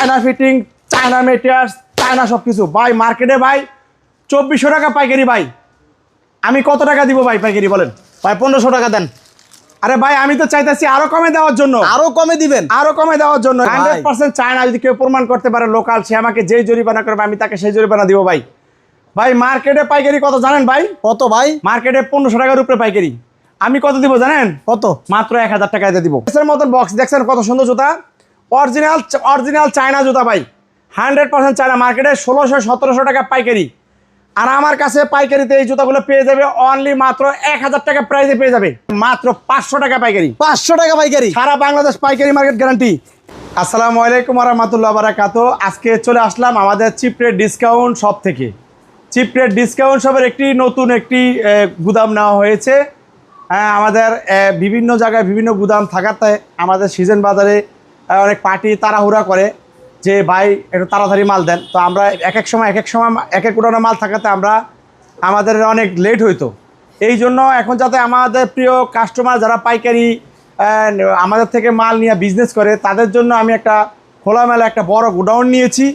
China fitting China materials China সব কিছু ভাই মার্কেটে ভাই চব্বিশশো টাকা পাইকারি ভাই। আমি কত টাকা দিব ভাই পাইকারি বলেন? ভাই পনেরোশো টাকা দেন। আরে ভাই আমি তো চাইতেছি আরও কমে দেওয়ার জন্য। আরও কমে দিবেন। আরও কমে দেওয়ার জন্য। হান্ড্রেড পার্সেন্ট চায়না যদি কেউ প্রমাণ করতে পারে লোকাল সে আমাকে যেই জরিমানা করবে আমি তাকে সেই জরিমানা দিব ভাই। ভাই মার্কেটে পাইকারি কত জানেন ভাই? কত ভাই? মার্কেটে পনেরোশো টাকার উপরে পাইকারি। আমি কত দিব জানেন? কত? মাত্র এক হাজার দিয়ে দিব। এর মতন বক্স দেখছেন কত সুন্দর জুতা? অরিজিনাল অরিজিনাল চায়না জুতা ভাই। হান্ড্রেড পার্সেন্ট চায়না মার্কেটে ষোলোশো সতেরোশো টাকা পাইকারি। আর আমার কাছে পাইকারিতে এই জুতাগুলো পেয়ে যাবে অনলি মাত্র এক হাজার টাকা প্রাইসে পেয়ে যাবে। মাত্র পাঁচশো টাকা পাইকারি। পাঁচশো টাকা পাইকারি। সারা বাংলাদেশ পাইকারি মার্কেট গ্যারান্টি আসসালামু আলাইকুম রহমতুল্লাহ বারাকাত আজকে চলে আসলাম আমাদের চিপ রেট ডিসকাউন্ট শপ থেকে। চিপ রেট ডিসকাউন্ট শপের একটি নতুন একটি গুদাম নেওয়া হয়েছে। হ্যাঁ, আমাদের বিভিন্ন জায়গায় বিভিন্ন গুদাম থাকাতে আমাদের সিজন বাজারে অনেক পার্টি তাড়াহুড়া করে যে, ভাই, একটু তাড়াতাড়ি মাল দেন। তো আমরা এক এক সময়, এক এক সময় এক এক উড়ানো মাল থাকাতে আমরা, আমাদের অনেক লেট হইতো। এই জন্য এখন যাতে আমাদের প্রিয় কাস্টমার যারা পাইকারি আমাদের থেকে মাল নিয়ে বিজনেস করে, তাদের জন্য আমি একটা খোলামেলা একটা বড় গোডাউন নিয়েছি।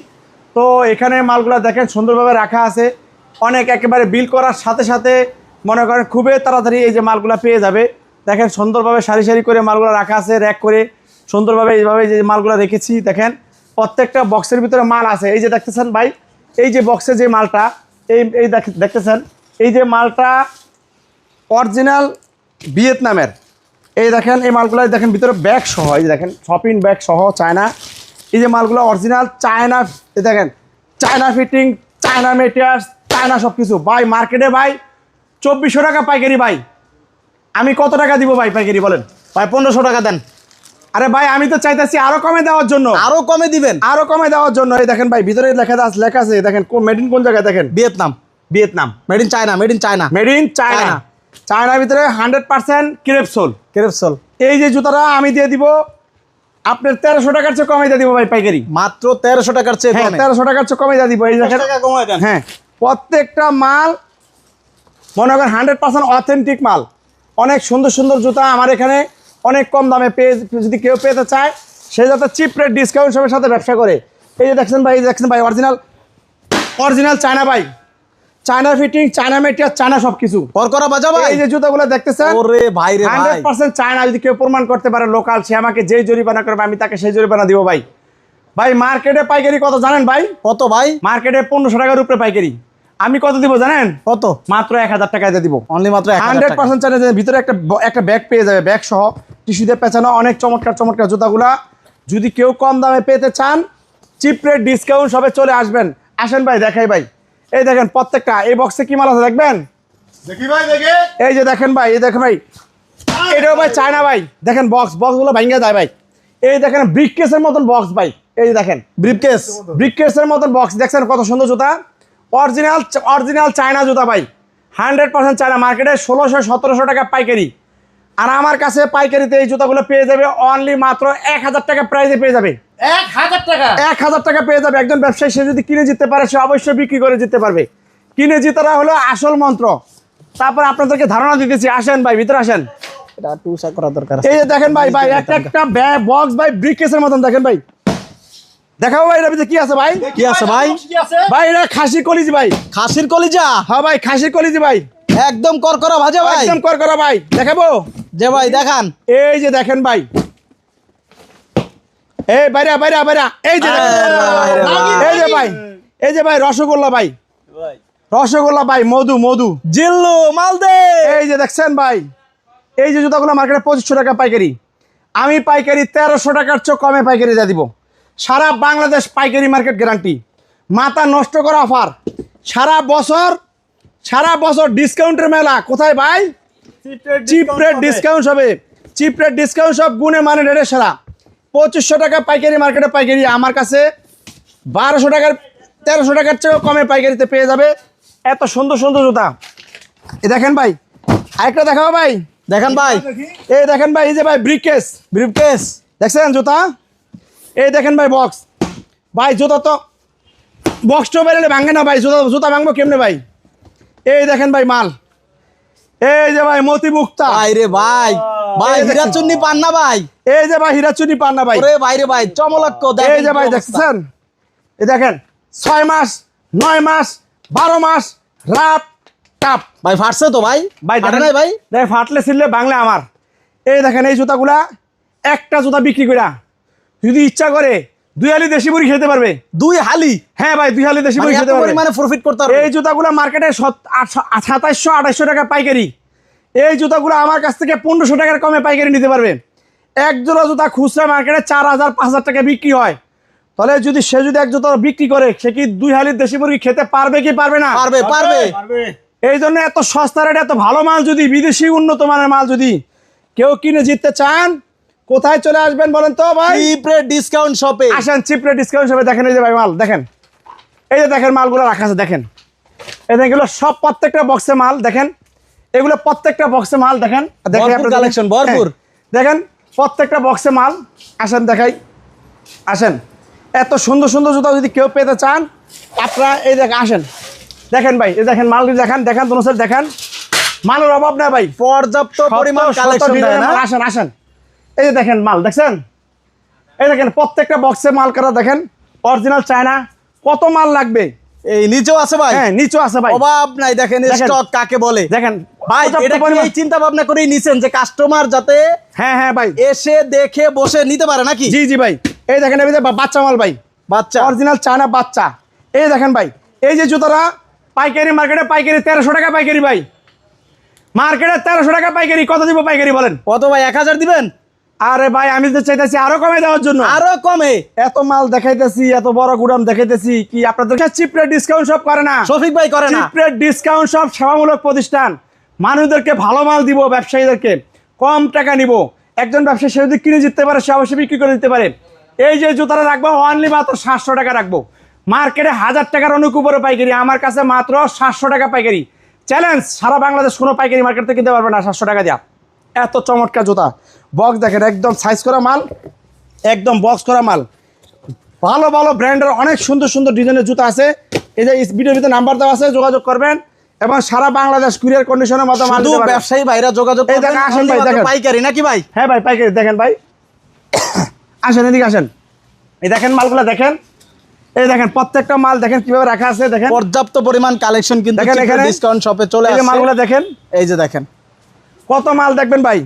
তো এখানে মালগুলো দেখেন সুন্দরভাবে রাখা আছে। অনেক একেবারে বিল করার সাথে সাথে মনে করেন খুবই তাড়াতাড়ি এই যে মালগুলো পেয়ে যাবে। দেখেন সুন্দরভাবে সারি সারি করে মালগুলো রাখা আছে র্যাক করে। সুন্দরভাবে এইভাবে যে মালগুলো রেখেছি দেখেন, প্রত্যেকটা বক্সের ভিতরে মাল আছে। এই যে দেখতেছেন ভাই, এই যে বক্সে যে মালটা, এই এই দেখ- দেখতেছেন, এই যে মালটা অরিজিনাল ভিয়েতনামের। এই দেখেন, এই মালগুলো দেখেন ভিতরে ব্যাগ সহ, এই দেখেন শপিং ব্যাগ সহ চায়না। এই যে মালগুলো অরিজিনাল চায়না, এই দেখেন, China fitting China materials China সব কিছু ভাই মার্কেটে ভাই, চব্বিশশো টাকা পাইকারি ভাই। আমি কত টাকা দিব ভাই পাইকারি বলেন? ভাই, পনেরোশো টাকা দেন। আরে ভাই আমি তো চাইতেছি আরও কমে দেওয়ার জন্য। আরও কমে দিবেন? আরও কমে দেওয়ার জন্য। এই দেখেন ভাই ভিতরে লেখা আছে লেখা আছে দেখেন কোন মেড ইন কোন জায়গায় দেখেন? Vietnam. Vietnam. Made in China made in China made in China China. চায়নার ভিতরে হান্ড্রেড পার্সেন্ট ক্রেপসোল কেরেপসল এই যে জুতাটা আমি দিয়ে দিব আপনার তেরোশো টাকার চেয়ে কমে দিয়ে দিব ভাই পাইকারি। মাত্র তেরোশো টাকার চেয়ে হ্যাঁ কমে। তেরোশো টাকার চেয়ে কমে দিয়ে দিব এই দেখেন। কমায় দেন। হ্যাঁ প্রত্যেকটা মাল মনে করেন হান্ড্রেড পার্সেন্ট অথেন্টিক মাল। অনেক সুন্দর সুন্দর জুতা আমার এখানে অনেক কম দামে পেয়ে যদি কেউ পেতে চায় সে যাতে চিপ রেট ডিসকাউন্ট সবের সাথে ব্যবসা করে। এই যে দেখছেন ভাই এই যে দেখছেন ভাই অরিজিনাল অরিজিনাল চায়না ভাই। China fitting China material China সব কিছু করকরা বাজা ভাই। এই যে জুতাগুলো দেখতেছেন ওরে ভাই রে ভাই। হান্ড্রেড পার্সেন্ট চায়না যদি কেউ প্রমাণ করতে পারে লোকাল সে আমাকে যেই জরিমানা করবে আমি তাকে সেই জরিমানা দিব ভাই। ভাই মার্কেটে পাইকারি কত জানেন ভাই? কত ভাই? মার্কেটে পনেরোশো টাকার উপরে পাইকারি। আমি কত দিব জানেন? কত? মাত্র এক হাজার টাকায় দিয়ে দিব। অনলি মাত্র এক হান্ড্রেড পার্সেন্ট চাইলে ভিতরে একটা একটা ব্যাগ পেয়ে যাবে ব্যাগ সহ। টিস্যু দিয়ে পেঁচানো অনেক চমৎকার চমৎকার জুতাগুলা। যদি কেউ কম দামে পেতে চান চিপ রেট ডিসকাউন্ট সবে চলে আসবেন। আসেন ভাই দেখাই ভাই। এই দেখেন প্রত্যেকটা এই বক্সে কি মাল আছে দেখবেন? দেখি ভাই দেখে। এই যে দেখেন ভাই এই দেখেন ভাই। এটাও ভাই চায়না ভাই। দেখেন বক্স বক্সগুলো ভাঙ্গে যায় ভাই। এই দেখেন ব্রিক কেসের মতন বক্স ভাই। এই যে দেখেন। ব্রিফকেস ব্রিক কেসের মতন বক্স দেখছেন কত সুন্দর জুতা? অরিজিনাল অরিজিনাল চায়না জুতা ভাই। হান্ড্রেড পার্সেন্ট চায়না মার্কেটে ষোলোশো সতেরোশো টাকা পাইকারি। আর আমার কাছে পাইকারিতে এই জুতাগুলো পেয়ে যাবে অনলি মাত্র এক হাজার টাকা প্রাইসে পেয়ে যাবে। এক হাজার টাকা? এক হাজার টাকা পেয়ে যাবে। একজন ব্যবসায়ী সে যদি কিনে জিততে পারে সে অবশ্যই বিক্রি করে জিততে পারবে। কিনে জিতারা হলো আসল মন্ত্র। তারপর আপনাদেরকে ধারণা দিতেছি আসেন ভাই ভিতরে আসেন। এটা করা দরকার এই যে দেখেন ভাই ভাই একটা একটা বক্স ভাই ব্রিকেসের মতন দেখেন ভাই। দেখাবো ভাই এটার ভিতরে কি আছে ভাই? কি আছে ভাই? কি আছে। ভাই এটা খাসি কলিজি ভাই। খাসির কলিজা? হ্যাঁ ভাই খাসি কলিজি ভাই। একদম করকরা ভাজা ভাই। একদম কর করা ভাই। দেখাবো? যে ভাই দেখান। এই যে দেখেন ভাই। এই বাইরা বাইরা বাইরা। এই যে ভাই। এই যে ভাই এই যে ভাই রসগোল্লা ভাই। রসগোল্লা ভাই মধু মধু। জিল্লু মালদে। এই যে দেখছেন ভাই এই যে জুতাগুলো মার্কেটে পঁচিশশো টাকা পাইকারি। আমি পাইকারি তেরোশো টাকার চেয়ে কমে পাইকারি দিয়ে দিব। সারা বাংলাদেশ পাইকারি মার্কেট গ্যারান্টি মাথা নষ্ট করা অফার সারা বছর সারা বছর ডিসকাউন্টের মেলা। কোথায় ভাই? চিপ রেট ডিসকাউন্ট হবে। চিপ রেট ডিসকাউন্ট সব গুণে মানে রেটে সেরা। পঁচিশশো টাকা পাইকারি মার্কেটে পাইকারি আমার কাছে বারোশো টাকার তেরোশো টাকার চেয়েও কমে পাইকারিতে পেয়ে যাবে। এত সুন্দর সুন্দর জুতা। এ দেখেন ভাই আরেকটা দেখাবো ভাই। দেখান ভাই। এই দেখেন ভাই এই যে ভাই ব্রিকেস ব্রিফকেস দেখছেন জুতা? এই দেখেন ভাই বক্স ভাই জুতা তো বক্সটাও বেরোলে ভাঙে না ভাই। জুতা জুতা ভাঙবো কেমনে ভাই? এই দেখেন ভাই মাল। এই যে ভাই মতি মুক্তা ভাই রে ভাই। ভাই এই দেখেন। হীরা চুন্নি পান না ভাই? এই যে ভাই হীরাচুনি পান্না ভাই। ওরে ভাই রে ভাই চমলক্ষ এই যে ভাই দেখছেন? এই দেখেন ছয় মাস নয় মাস বারো মাস রাত টাপ। ভাই ফাটছে তো ভাই? ভাই ফাটে দেখেন নাই ভাই? দেখেন ফাটলে ছিললে বাংলা আমার। এই দেখেন এই জুতাগুলা একটা জুতা বিক্রি করা যদি ইচ্ছা করে দুই হালি দেশি মুড়ি খেতে পারবে। দুই হালি? হ্যাঁ ভাই দুই হালি দেশি মানে মুড়ি খেতে পারবে। পরিমাণে প্রফিট করতে পারবে এই জুতাগুলো মার্কেটে সাতাইশশো আঠাইশশো টাকা পাইকারি। এই জুতাগুলো আমার কাছ থেকে পনেরোশো টাকার কমে পাইকারি নিতে পারবে। এক জোড়া জুতা খুচরা মার্কেটে চার হাজার পাঁচ হাজার টাকা বিক্রি হয়। তাহলে যদি সে যদি এক জুতা বিক্রি করে সে কি দুই হালির দেশি মুরগি খেতে পারবে কি পারবে না? পারবে পারবে এই জন্য এত সস্তা রেটে এত ভালো মাল যদি বিদেশি উন্নত মানের মাল যদি কেউ কিনে জিততে চান কোথায় চলে আসবেন বলেন তো ভাই? চিপ ডিসকাউন্ট শপে আসেন চিপ রেট ডিসকাউন্ট হিসেবে দেখেন এই যে ভাই মাল দেখেন। এই যে দেখেন মালগুলো রাখা আছে দেখেন। এই দেখেন এগুলো সব প্রত্যেকটা বক্সে মাল দেখেন। এগুলো প্রত্যেকটা বক্সে মাল দেখেন। দেখেন আপনাদের- collection, ভরপুর। হ্যাঁ, দেখেন প্রত্যেকটা বক্সে মাল। আসেন দেখাই। আসেন। এত সুন্দর সুন্দর জুতা যদি কেউ পেতে চান আপনারা এই দেখেন আসেন। দেখেন ভাই এই দেখেন মালগুলি দেখেন দেখেন তোমার সাথে দেখেন। মালের অভাব না ভাই। পর্যাপ্ত পরিমাণ কালেকশন মাল, আসেন আসেন। এই যে দেখেন মাল দেখছেন? এই দেখেন প্রত্যেকটা বক্সে মাল করা দেখেন? অরিজিনাল চায়না কত মাল লাগবে? এই নিচেও আছে ভাই। হ্যাঁ নিচু আছে ভাই। অভাব নাই দেখেন দেখেন। স্টক কাকে বলে। দেখেন ভাই এটা কি চিন্তা ভাবনা করেই নিছেন যে কাস্টমার যাতে হ্যাঁ হ্যাঁ ভাই। এসে দেখে বসে নিতে পারে নাকি? জি জি ভাই। এই দেখেন এই বাচ্চা মাল ভাই। বাচ্চা। অরিজিনাল চায়না বাচ্চা। এই দেখেন ভাই এই যে জুতোটা পাইকারি মার্কেটে পাইকারি তেরোশো টাকা পাইকারি ভাই। মার্কেটে তেরোশো টাকা পাইকারি কত দিব পাইকারি বলেন? কত ভাই এক হাজার দিবেন? আরে ভাই আমি তো চাইতেছি আরও কমে দেওয়ার জন্য। আরও কমে। এত মাল দেখাইতেছি এত বড় গুডাম দেখাইতেছি কি আপনাদের চিপ রেট ডিসকাউন্ট সব করে না? শফিক ভাই করে না। চিপ রেট ডিসকাউন্ট সব সেবামূলক প্রতিষ্ঠান। মানুষদেরকে ভালো মাল দিব ব্যবসায়ীদেরকে। কম টাকা নিব। একজন ব্যবসায়ী সে যদি কিনে জিততে পারে সে অবশ্যই বিক্রি করে দিতে পারে। এই যে জুতাটা রাখব অনলি মাত্র সাতশো টাকা রাখব। মার্কেটে হাজার টাকার অনেক উপরে পাইকারি আমার কাছে মাত্র সাতশো টাকা পাইকারি। চ্যালেঞ্জ সারা বাংলাদেশ কোনো পাইকারি মার্কেট থেকে কিনতে পারবে না সাতশো টাকা দেওয়া এত চমৎকার জুতা। বক্স দেখেন একদম সাইজ করা মাল একদম বক্স করা মাল। ভালো ভালো ব্র্যান্ডের অনেক সুন্দর সুন্দর ডিজাইনের জুতা আছে। এই যে ভিডিওর ভিতরে নাম্বার দেওয়া আছে যোগাযোগ করবেন এবং সারা বাংলাদেশ কুরিয়ার কন্ডিশনের মতো মাল শুধু ব্যবসায়ী ভাইরা যোগাযোগ এই দেখেন, আসেন ভাই, দেখেন। পাইকারি নাকি ভাই? হ্যাঁ ভাই পাইকারি দেখেন ভাই। আসেন এদিকে আসেন। এই দেখেন মালগুলো দেখেন। এই দেখেন প্রত্যেকটা মাল দেখেন কীভাবে রাখা আছে দেখেন। পর্যাপ্ত পরিমাণ কালেকশন কিন্তু দেখেন এখানে ডিসকাউন্ট শপে চলে যে মালগুলো দেখেন। এই যে দেখেন। কত মাল দেখবেন ভাই?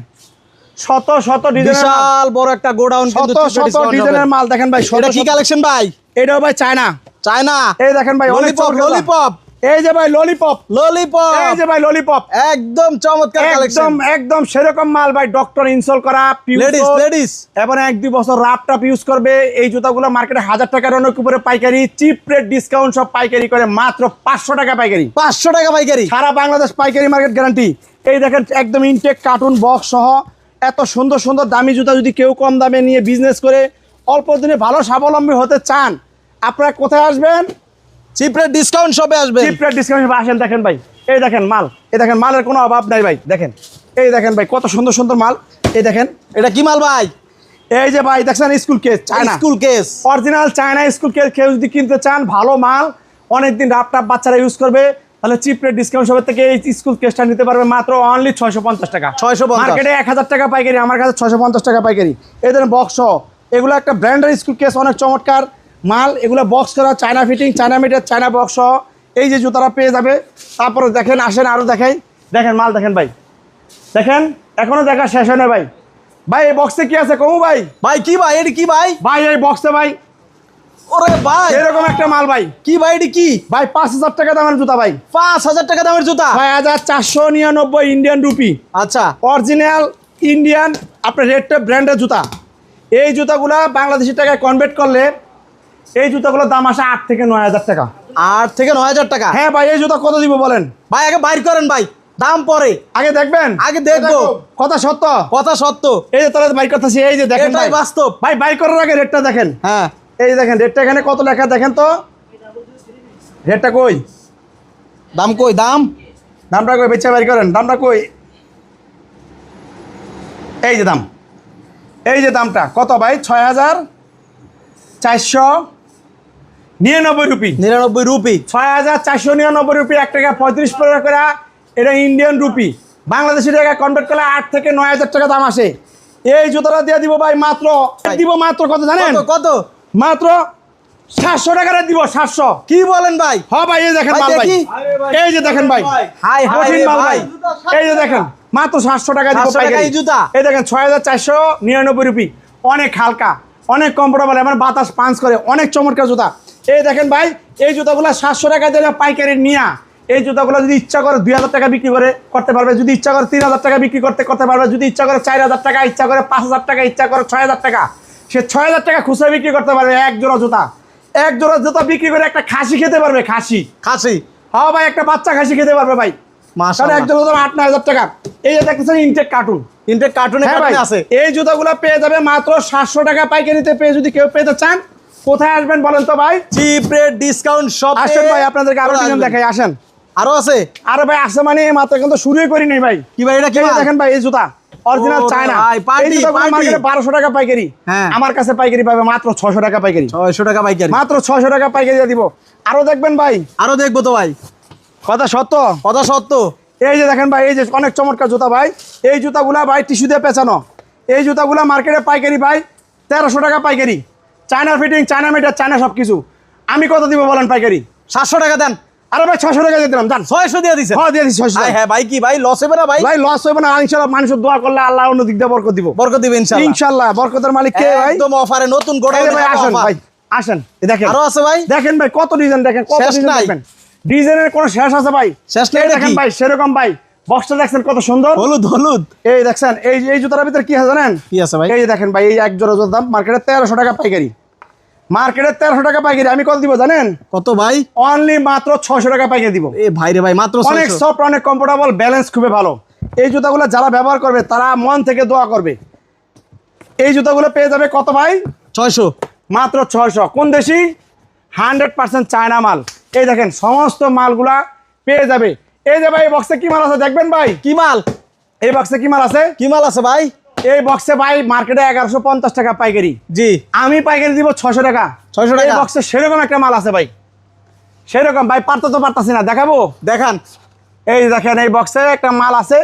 শত শত বিশাল বড় একটা গোডাউন শত শত ডিজাইনের মাল দেখেন ভাই এটা কি কালেকশন ভাই? এটাও ভাই চায়না। চায়না? এই দেখেন ভাই ললিপপ ললিপপ এই যে ভাই ললিপপ ললিপপ এই যে ভাই ললিপপ একদম চমৎকার কালেকশন একদম একদম সেরকম মাল ভাই ডক্টর ইনস্টল করা লেডিস লেডিস এবং এক দুই বছর রাফ টাপ ইউজ করবে। এই জুতাগুলো মার্কেটে হাজার টাকার অনেক উপরে পাইকারি চিপ রেট ডিসকাউন্ট সব পাইকারি করে মাত্র পাঁচশো টাকা পাইকারি। পাঁচশো টাকা পাইকারি। সারা বাংলাদেশ পাইকারি মার্কেট গ্যারান্টি এই দেখেন একদম ইনটেক কার্টুন বক্স সহ এত সুন্দর সুন্দর দামি জুতা যদি কেউ কম দামে নিয়ে বিজনেস করে অল্প দিনে ভালো স্বাবলম্বী হতে চান আপনারা কোথায় আসবেন? চিপ রেট ডিসকাউন্ট শপে আসবে চিপ ডিসকাউন্ট ডিসকাউন্ট আসেন দেখেন ভাই। এই দেখেন মাল। এই দেখেন মালের কোনো অভাব নাই ভাই দেখেন। এই দেখেন ভাই কত সুন্দর সুন্দর মাল। এই দেখেন। এটা কি মাল ভাই? এই যে ভাই দেখছেন school case China school case original China school case কেউ যদি কিনতে চান ভালো মাল অনেকদিন রাপ টাপ বাচ্চারা ইউজ করবে। তাহলে চিপ রেট ডিসকাউন্ট সবের থেকে এই স্কুল কেসটা নিতে পারবে মাত্র অনলি ছয়শো পঞ্চাশ টাকা। ছয়শো মার্কেটে এক হাজার টাকা পাইকারি আমার কাছে ছয়শো পঞ্চাশ টাকা পাইকারি। এই ধরনের বক্স এগুলো একটা ব্র্যান্ডের স্কুল কেস অনেক চমৎকার। মাল এগুলো বক্স করা China fitting China meter China box এই যে জুতারা পেয়ে যাবে তারপরে দেখেন আসেন আরও দেখাই দেখেন মাল দেখেন ভাই। দেখেন এখনও দেখা শেষ হয় না ভাই। ভাই এই বক্সে কি আছে কমু ভাই? ভাই কি ভাই? এটি কি ভাই? ভাই এই বক্সে ভাই ওরে ভাই। এরকম একটা মাল ভাই। কি ভাই এটি কি? ভাই পাঁচ হাজার টাকা দামের জুতা ভাই। পাঁচ হাজার টাকা দামের জুতা? ছয় হাজার চারশো নিরানব্বই ইন্ডিয়ান রুপি আচ্ছা। অরিজিনাল ইন্ডিয়ান আপনার রেডটা ব্র্যান্ডের জুতা। এই জুতাগুলা বাংলাদেশি টাকায় কনভার্ট করলে এই জুতাগুলোর দাম আসে আট থেকে নয় হাজার টাকা। আট থেকে নয় হাজার টাকা? হ্যাঁ ভাই এই জুতা কত দিব বলেন? ভাই আগে বাইর করেন ভাই। দাম পরে। আগে দেখবেন? আগে দেখব। কথা সত্য। কথা সত্য। এই যে তাহলে বাইর করতেছি এই যে দেখেন ভাই। বাস্তব। ভাই বাইর করার আগে রেটটা দেখেন। হ্যাঁ। এই দেখেন রেটটা এখানে কত লেখা দেখেন তো? রেটটা কই? দাম কই? দাম? দামটা কই? বেচা বাইর করেন দামটা কই? এই যে দাম। এই যে দামটা কত ভাই? ছয় হাজার চারশো নিরানব্বই রুপি। নিরানব্বই রুপি। ছয় হাজার চারশো নিরানব্বই রুপি এক টাকা পঁয়ত্রিশ পয়সা করে এটা ইন্ডিয়ান রুপি বাংলাদেশি টাকা কনভার্ট করলে আট থেকে নয় হাজার টাকা দাম আসে। এই জুতোটা দিয়ে দিব ভাই মাত্র। দিব মাত্র কত জানেন? কত? মাত্র সাতশো টাকা রেট দিব সাতশো। কি বলেন ভাই? হ ভাই এই দেখেন মাল ভাই। এই যে দেখেন ভাই হাই হাই কঠিন মাল ভাই। এই যে দেখেন মাত্র সাতশো টাকা দিব পাইকারি। জুতা? এই দেখেন ছয় হাজার চারশো নিরানব্বই রুপি। অনেক হালকা অনেক কমফোর্টেবল এবার বাতাস পাঞ্চ করে অনেক চমৎকার জুতা। এই দেখেন ভাই এই জুতাগুলো সাতশো টাকা দিলে পাইকারি নিয়া। এই জুতাগুলো যদি ইচ্ছা করে দুই হাজার টাকা বিক্রি করে করতে পারবে যদি ইচ্ছা করে তিন হাজার টাকা বিক্রি করতে করতে পারবে যদি ইচ্ছা করে চার হাজার টাকা ইচ্ছা করে পাঁচ হাজার টাকা ইচ্ছা করে ছয় হাজার টাকা। সে ছয় হাজার টাকা খুচরা বিক্রি করতে পারবে এক জোড়া জুতা। এক জোড়া জুতা বিক্রি করে একটা খাসি খেতে পারবে খাসি। খাসি? হ্যাঁ ভাই একটা বাচ্চা খাসি খেতে পারবে ভাই। কারণ এক জোড়া আট নয় হাজার টাকা। এই যে দেখতেছেন ইনটেক কার্টুন ইনটেক কার্টুনে আছে। এই জুতাগুলো পেয়ে যাবে মাত্র সাতশো টাকা পাইকারিতে পেয়ে যদি কেউ পেতে চান কোথায় আসবেন বলেন তো ভাই? চিপ রেট ডিসকাউন্ট সব আসেন ভাই আপনাদেরকে আরও ডিজাইন দেখাই আসেন। আরও আছে? আরে ভাই আসে মানে মাত্র কিন্তু শুরুই করিনি ভাই। কি ভাই এটা কি? দেখেন ভাই এই জুতা। Original China party। মার্কেটে বারোশো টাকা পাইকারি। হ্যাঁ। আমার কাছে পাইকারি পাবে মাত্র ছশো টাকা পাইকারি। ছয়শো টাকা পাইকারি। মাত্র ছশো টাকা পাইকারি দিব। আরও দেখবেন ভাই। আরও দেখব তো ভাই। কথা সত্য? কথা সত্য। এই যে দেখেন ভাই এই যে অনেক চমৎকার জুতা ভাই। এই জুতাগুলা ভাই টিস্যু দিয়ে পেঁচানো। এই জুতাগুলা মার্কেটে পাইকারি ভাই তেরোশো টাকা পাইকারি। China fitting China meter China সব কিছু আমি কত দিব বলেন পাইকারি? সাতশো টাকা দেন। আরে ভাই ছশো টাকা দিয়ে দিলাম জান। ছয়শো দিয়ে দিছেন হ্যাঁ দিয়ে দিচ্ছি ছশো হাই হ্যাঁ ভাই কি ভাই লস হবে না ভাই? ভাই লস হবে না ইনশাল্লাহ মানুষের দোয়া করলে আল্লাহ অন্য দিক দিয়ে বরকত দিব। বরকত দিবে ইনশাআল্লাহ। ইনশাল্লাহ বরকতের মালিক কে ভাই? একদম অফারে নতুন গোডাউন ভাই আসেন ভাই আসেন। দেখেন। আরও আছে ভাই? দেখেন ভাই কত ডিজাইন দেখেন কত ডিজাইন। ডিজাইনের কোনো শেষ আছে ভাই। শেষ নাই দেখেন ভাই সেরকম ভাই। বক্সটা দেখছেন কত সুন্দর? হলুদ হলুদ। এই দেখছেন এই এই জুতার ভিতরে কি আছে জানেন? কি আছে ভাই? এই দেখেন ভাই এই এক জোড়া জুতার দাম মার্কেটে তেরোশো টাকা পাইকারি। মার্কেটে তেরোশো টাকা পাইকারি। আমি কত দিব জানেন? কত ভাই? অনলি মাত্র ছশো টাকা পাইকারি দিব। এ ভাই রে ভাই মাত্র অনেক 600 সফট অনেক কমফোর্টেবল ব্যালেন্স খুবই ভালো। এই জুতাগুলো যারা ব্যবহার করবে তারা মন থেকে দোয়া করবে। এই জুতাগুলো পেয়ে যাবে কত ভাই? ছয়শো। মাত্র ছয়শো। কোন দেশি? হান্ড্রেড পার্সেন্ট চায়না মাল। এই দেখেন সমস্ত মালগুলা পেয়ে যাবে। এই যে ভাই বক্সে কি মাল আছে দেখবেন ভাই? কি মাল? এই বক্সে কি মাল আছে? কি মাল আছে ভাই? এই বক্সে ভাই মার্কেটে এগারোশো পঞ্চাশ টাকা পাইকারি। জি। আমি পাইকারি দিব ছশো টাকা। ছশো টাকা? বক্সে সেরকম একটা মাল আছে ভাই। সেরকম ভাই পারতে তো পারতাছি না। দেখাবো? দেখান। এই দেখেন এই বক্সে একটা মাল আছে।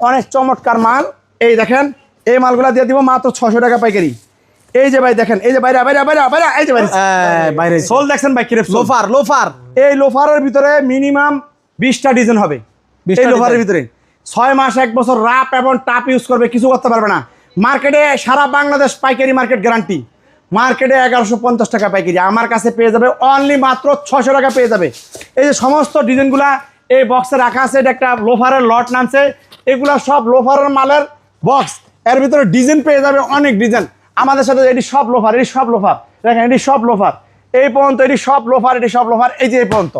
অনেক চমৎকার মাল। এই দেখেন এই মালগুলা দিয়ে দিব মাত্র ছশো টাকা পাইকারি। এই যে ভাই দেখেন এই যে বাইরে বাইরে বাইরে বাইরে এই যে বাইরে। সোল দেখছেন ভাই কিরে লোফার লোফার। এই লোফারের ভিতরে মিনিমাম বিশটা ডিজাইন হবে। 20টা এই লোফারের ভিতরে। ছয় মাস, এক বছর রাপ এবং টাপ ইউজ করবে, কিছু করতে পারবে না। মার্কেটে সারা বাংলাদেশ পাইকারি মার্কেট গ্যারান্টি মার্কেটে এগারোশো পঞ্চাশ টাকা পাইকারি। আমার কাছে পেয়ে যাবে অনলি মাত্র ছশো টাকা পেয়ে যাবে। এই যে সমস্ত ডিজাইনগুলা এই বক্সে রাখা আছে, এটা একটা লোফারের লট নামছে। এগুলা সব লোফারের মালের বক্স এর ভিতরে ডিজাইন পেয়ে যাবে অনেক ডিজাইন আমাদের সাথে এটি সব লোফার এটি সব লোফার দেখেন, এটি সব লোফার এই পর্যন্ত এটি সব লোফার এটি সব লোফার এই যে এই পর্যন্ত।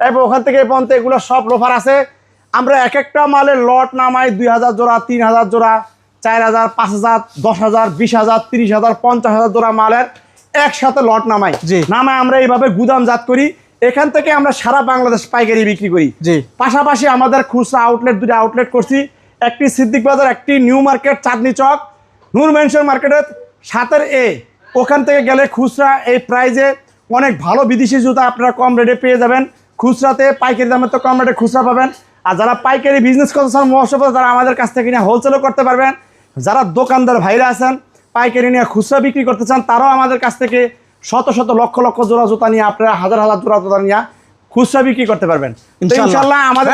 এরপর ওখান থেকে এই পর্যন্ত এগুলো সব লোফার আছে। আমরা এক একটা মালের লট নামাই দুই হাজার জোড়া তিন হাজার জোড়া চার হাজার পাঁচ হাজার দশ হাজার বিশ হাজার তিরিশ হাজার পঞ্চাশ হাজার জোড়া মালের একসাথে লট নামাই। জি। নামায় আমরা এইভাবে গুদামজাত করি। এখান থেকে আমরা সারা বাংলাদেশ পাইকারি বিক্রি করি। জি। পাশাপাশি আমাদের খুচরা আউটলেট দুটো আউটলেট করছি। একটি সিদ্দিক বাজার একটি New Market Chandni Chowk. Noor Mansion মার্কেটের সাতের এ ওখান থেকে গেলে খুচরা এই প্রাইজে অনেক ভালো বিদেশি জুতা আপনারা কম রেটে পেয়ে যাবেন। খুচরাতে পাইকারি দামে তো কম রেটে খুচরা পাবেন। আর যারা পাইকারি বিজনেস করতে চান মহসভা তারা আমাদের কাছ থেকে নিয়ে হোলসেলও করতে পারবেন। যারা দোকানদার ভাইরা আছেন পাইকারি নিয়ে খুচরা বিক্রি করতে চান তারাও আমাদের কাছ থেকে শত শত লক্ষ লক্ষ জোড়া জুতা নিয়ে আপনারা হাজার হাজার জোড়া জুতা নিয়ে খুচরা বিক্রি করতে পারবেন। ইনশাল্লাহ। আমাদের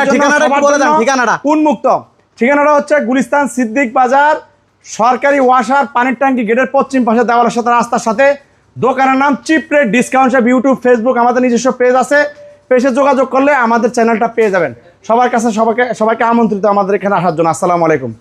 ঠিকানাটা। উন্মুক্ত। ঠিকানাটা হচ্ছে গুলিস্তান সিদ্দিক বাজার সরকারি ওয়াসার পানির ট্যাঙ্কি গেটের পশ্চিম পাশে দেওয়ালের সাথে রাস্তার সাথে। দোকানের নাম চিপ রেট ডিসকাউন্ট সব ইউটিউব ফেসবুক আমাদের নিজস্ব পেজ আছে। পেজে যোগাযোগ করলে আমাদের চ্যানেলটা পেয়ে যাবেন। সবার কাছে সবাইকে সবাইকে আমন্ত্রিত আমাদের এখানে আসার জন্য। আসসালামু আলাইকুম।